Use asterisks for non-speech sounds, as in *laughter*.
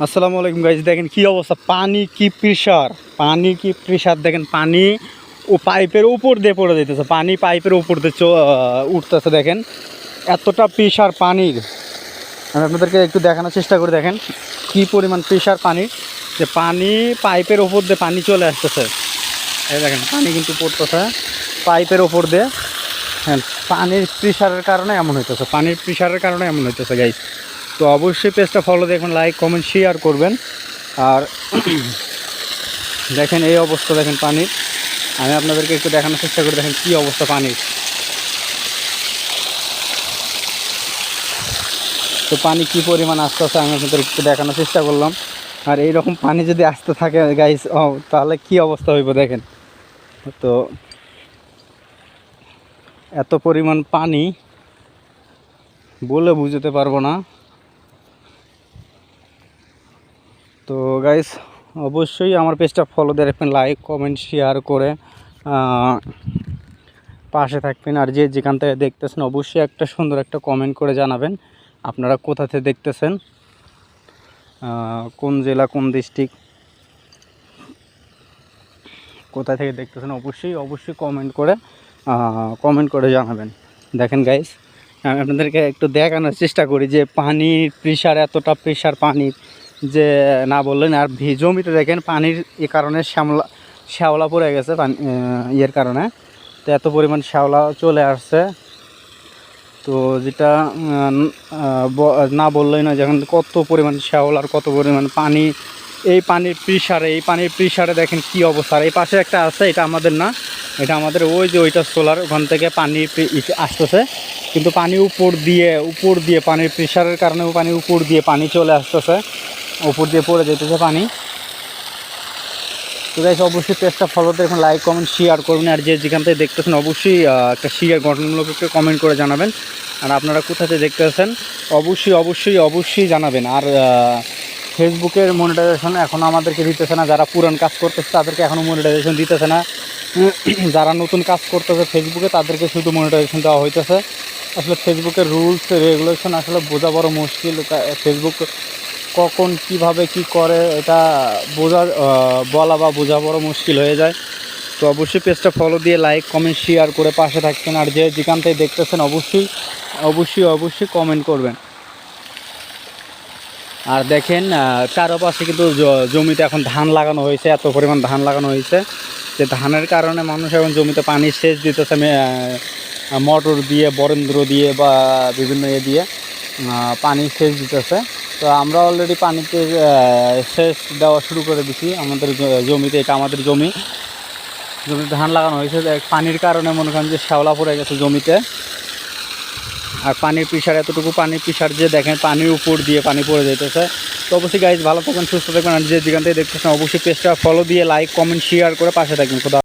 আসসালামু আলাইকুম গাইজ, দেখেন কি অবস্থা? পানি কি প্রেশার পানি কি প্রেশার দেখেন পানি ও পাইপের উপর দিয়ে পড়ে যেতেছে পানি পাইপের উপর দিয়ে উঠতেছে, দেখেন। এতটা প্রেশার পানির। আমি আপনাদেরকে একটু দেখানোর চেষ্টা করে, দেখেন কি পরিমাণ প্রেশার পানির। যে পানি পাইপের উপর দিয়ে পানি চলে আসতেছে। এই দেখেন, পানি কিন্তু পড়তেছে। পাইপের উপর দিয়ে হ্যাঁ পানির প্রেশারের কারণে এমন হইতেছে, পানির প্রেশারের কারণে এমন হইতেছে গাইজ তো অবশ্যই পেজটা ফলো দেখবেন লাইক কমেন্ট শেয়ার করবেন। আর দেখেন এই অবস্থা, দেখেন পানির। আমি আপনাদেরকে একটু দেখানোর চেষ্টা করি, দেখেন কী অবস্থা পানির। তো পানি কী পরিমাণ আসতে আসতে, আমি আপনাদের একটু দেখানোর চেষ্টা করলাম। আর এই রকম পানি যদি আসতে থাকে গাইস ও, তাহলে কি অবস্থা হইব, দেখেন। তো এত পরিমাণ পানি, বলে বুঝতে পারব না। তো গাইস অবশ্যই আমার পেজটা ফলো দিয়ে রাখবেন লাইক কমেন্ট শেয়ার করে পাশে থাকবেন। আর যে যেখান থেকে দেখতেছেন, অবশ্যই একটা সুন্দর একটা কমেন্ট করে জানাবেন, আপনারা কোথা থেকে দেখতেছেন কোন জেলা, কোন ডিস্ট্রিক্ট কোথা থেকে দেখতেছেন, অবশ্যই অবশ্যই কমেন্ট করে কমেন্ট করে জানাবেন। দেখেন গাইস আমি আপনাদেরকে একটু দেখানোর চেষ্টা করি যে পানির প্রেশার এতটা প্রেশার পানির। যে না বললেন, আর জমিতে দেখেন পানির এ কারণে শ্যামলা শ্যাওলা পড়ে গেছে পানি ইয়ের কারণে। তো এত পরিমাণ শ্যাওলা চলে আসছে। তো যেটা না বললেই না যখন কত পরিমাণ শ্যাওলা আর কত পরিমাণ পানি, এই পানির প্রেশারে এই পানির প্রেশারে দেখেন কি অবস্থা। এই পাশে একটা আছে, এটা আমাদের না, এটা আমাদের ওই যে ওইটা সোলার ওখান থেকে পানি আসতেছে। কিন্তু পানি উপর দিয়ে উপর দিয়ে পানির প্রেশারের কারণে পানি উপর দিয়ে পানি চলে আসতেছে। উপর দিয়ে পড়ে যেতেছে পানি। তো গাইস অবশ্যই পেজটা ফলো দেখুন লাইক কমেন্ট শেয়ার করবেন, আর যে যেখান থেকে দেখতেছেন অবশ্যই একটা শেয়ার গঠনমূলক একটা কমেন্ট করে জানাবেন। আর আপনারা কোথা থেকে দেখতেছেন, অবশ্যই অবশ্যই অবশ্যই জানাবেন। আর ফেসবুকের মনিটাইজেশন এখন আমাদেরকে দিতেছে না, যারা পুরান কাজ করতেছে তাদেরকে এখনও মনিটাইজেশন দিতেছে না। *clears throat* যারা নতুন কাজ করতেছে ফেসবুকে, তাদেরকে শুধু মনিটাইজেশন দেওয়া হইতেছে। আসলে ফেসবুকের রুলস রেগুলেশন আসলে বোঝা বড় মুশকিল। ফেসবুক কখন কীভাবে কি করে, এটা বোঝা বলা বা বোঝা বড় মুশকিল হয়ে যায়। তো অবশ্যই পেজটা ফলো দিয়ে লাইক কমেন্ট শেয়ার করে পাশে থাকবেন। আর যে যেখান থেকে দেখতেছেন অবশ্যই অবশ্যই অবশ্যই কমেন্ট করবেন। আর দেখেন চারপাশে কিন্তু জমিতে এখন ধান লাগানো হয়েছে, এত পরিমাণ ধান লাগানো হয়েছে। যে ধানের কারণে মানুষ এখন জমিতে পানি সেচ দিতেছে মোটর দিয়ে, বরেন্দ্র দিয়ে বা বিভিন্ন ইয়ে দিয়ে পানি সেচ দিতেছে। তো আমরা অলরেডি পানিতে সেচ দেওয়া শুরু করে দিছি। আমাদের জমিতে, এটা আমাদের জমি। জমিতে ধান লাগানো হয়েছে। পানির কারণে মনে করেন যে শ্যাওলা পড়ে গেছে জমিতে। আর পানির প্রেশার এতটুকু পানির প্রেশার যে দেখেন পানির উপর দিয়ে পানি পড়ে যেতেছে তো অবশ্যই গাইজ ভালো থাকবেন, সুস্থ থাকবেন। আর যে যেখান থেকে দেখতেছেন, অবশ্যই পেজটা ফলো দিয়ে লাইক কমেন্ট শেয়ার করে পাশে থাকবেন। খোদা